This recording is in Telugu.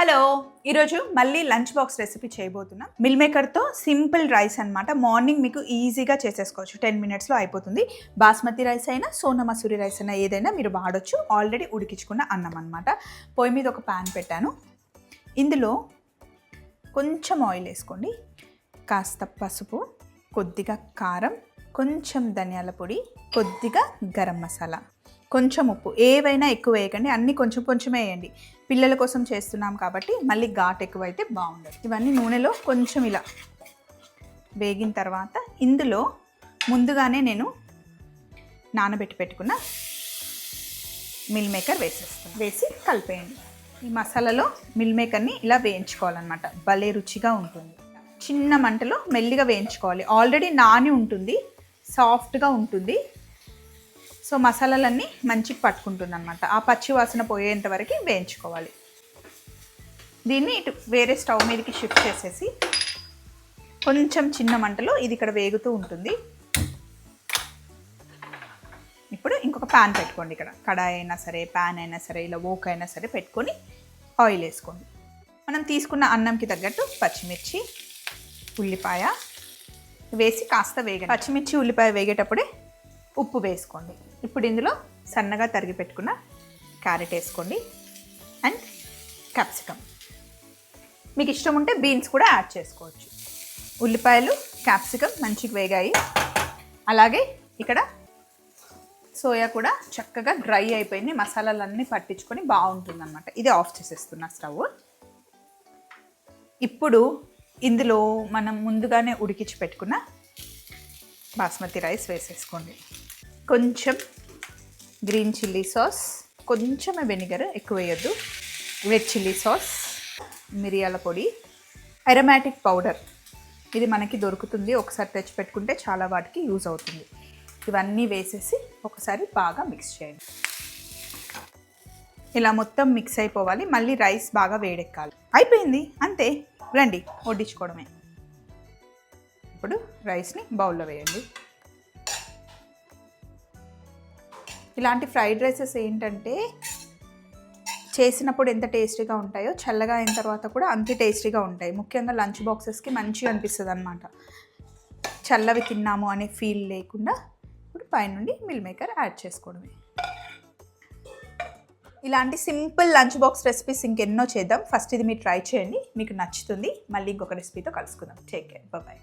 హలో ఈరోజు మళ్ళీ లంచ్ బాక్స్ రెసిపీ చేయబోతున్నా. మిల్ మేకర్తో సింపుల్ రైస్ అన్నమాట. మార్నింగ్ మీకు ఈజీగా చేసేసుకోవచ్చు. టెన్ మినిట్స్లో అయిపోతుంది. బాస్మతి రైస్ అయినా సోనా మసూరి రైస్ అయినా ఏదైనా మీరు వాడొచ్చు. ఆల్రెడీ ఉడికించుకున్న అన్నం అనమాట పొయ్యి మీద ఒక ప్యాన్ పెట్టాను. ఇందులో కొంచెం ఆయిల్ వేసుకోండి. కాస్త పసుపు కొద్దిగా కారం కొంచెం ధనియాల పొడి కొద్దిగా గరం మసాలా. కొంచెం ఉప్పు. ఏవైనా ఎక్కువ వేయకండి. అన్నీ కొంచెం కొంచెం వేయండి. పిల్లల కోసం చేస్తున్నాం కాబట్టి మళ్ళీ ఘాట్ ఎక్కువ అయితే బాగుండదు. ఇవన్నీ నూనెలో కొంచెం ఇలా వేగిన తర్వాత ఇందులో ముందుగానే నేను నానబెట్టి పెట్టుకున్న మిల్ మేకర్ వేసేస్తాను వేసి కలిపేయండి. ఈ మసాలాలో మిల్ మేకర్ని ఇలా వేయించుకోవాలన్నమాట. భలే రుచిగా ఉంటుంది. చిన్న మంటలో మెల్లిగా వేయించుకోవాలి. ఆల్రెడీ నాని ఉంటుంది. సాఫ్ట్గా ఉంటుంది. సో మసాలాలన్నీ మంచిగా పట్టుకుంటుంది అనమాట ఆ పచ్చి వాసన పోయేంత వరకు వేయించుకోవాలి. దీన్ని ఇటు వేరే స్టవ్ మీదకి షిఫ్ట్ చేసేసి కొంచెం చిన్న మంటలో ఇది ఇక్కడ వేగుతూ ఉంటుంది. ఇప్పుడు ఇంకొక ప్యాన్ పెట్టుకోండి ఇక్కడ. కడాయి అయినా సరే ప్యాన్ అయినా సరే ఇలా ఓక్ అయినా సరే పెట్టుకొని ఆయిల్ వేసుకోండి. మనం తీసుకున్న అన్నంకి తగ్గట్టు పచ్చిమిర్చి ఉల్లిపాయ వేసి కాస్త వేగండి. పచ్చిమిర్చి ఉల్లిపాయ వేగేటప్పుడే ఉప్పు వేసుకోండి. ఇప్పుడు ఇందులో సన్నగా తరిగి పెట్టుకున్న క్యారెట్ వేసుకోండి. And capsicum. మీకు ఇష్టం ఉంటే బీన్స్ కూడా యాడ్ చేసుకోవచ్చు. ఉల్లిపాయలు క్యాప్సికమ్ మంచిగా వేగాయి. అలాగే ఇక్కడ సోయా కూడా చక్కగా డ్రై అయిపోయింది. మసాలాలన్నీ పట్టించుకొని బాగుంటుంది అనమాట ఇది ఆఫ్ చేసేస్తున్నా స్టవ్. ఇప్పుడు ఇందులో మనం ముందుగానే ఉడికించి పెట్టుకున్న బాస్మతి రైస్ వేసేసుకోండి. కొంచెం గ్రీన్ చిల్లీ సాస్ కొంచెమే వెనిగర్ ఎక్కువ వేయద్దు. రెడ్ చిల్లీ సాస్ మిరియాల పొడి అరమాటిక్ పౌడర్. ఇది మనకి దొరుకుతుంది ఒకసారి తెచ్చిపెట్టుకుంటే చాలా వాటికి యూజ్ అవుతుంది. ఇవన్నీ వేసేసి ఒకసారి బాగా మిక్స్ చేయండి. ఇలా మొత్తం మిక్స్ అయిపోవాలి మళ్ళీ రైస్ బాగా వేడెక్కాలి. అయిపోయింది అంతే. రండి వడ్డించుకోవడమే. ఇప్పుడు రైస్ని బౌల్లో వేయండి. ఇలాంటి ఫ్రైడ్ రైసెస్ ఏంటంటే చేసినప్పుడు ఎంత టేస్టీగా ఉంటాయో చల్లగా అయిన తర్వాత కూడా అంతే టేస్టీగా ఉంటాయి. ముఖ్యంగా లంచ్ బాక్సెస్కి మంచిగా అనిపిస్తుంది అనమాట చల్లవి తిన్నాము అనే ఫీల్ లేకుండా ఇప్పుడు పైనుండి మిల్ మేకర్ యాడ్ చేసుకోవడమే. ఇలాంటి సింపుల్ లంచ్ బాక్స్ రెసిపీస్ ఇంకెన్నో చేద్దాం. ఫస్ట్ ఇది మీరు ట్రై చేయండి. మీకు నచ్చుతుంది. మళ్ళీ ఇంకొక రెసిపీతో కలుసుకుందాం. Take care. బాయ్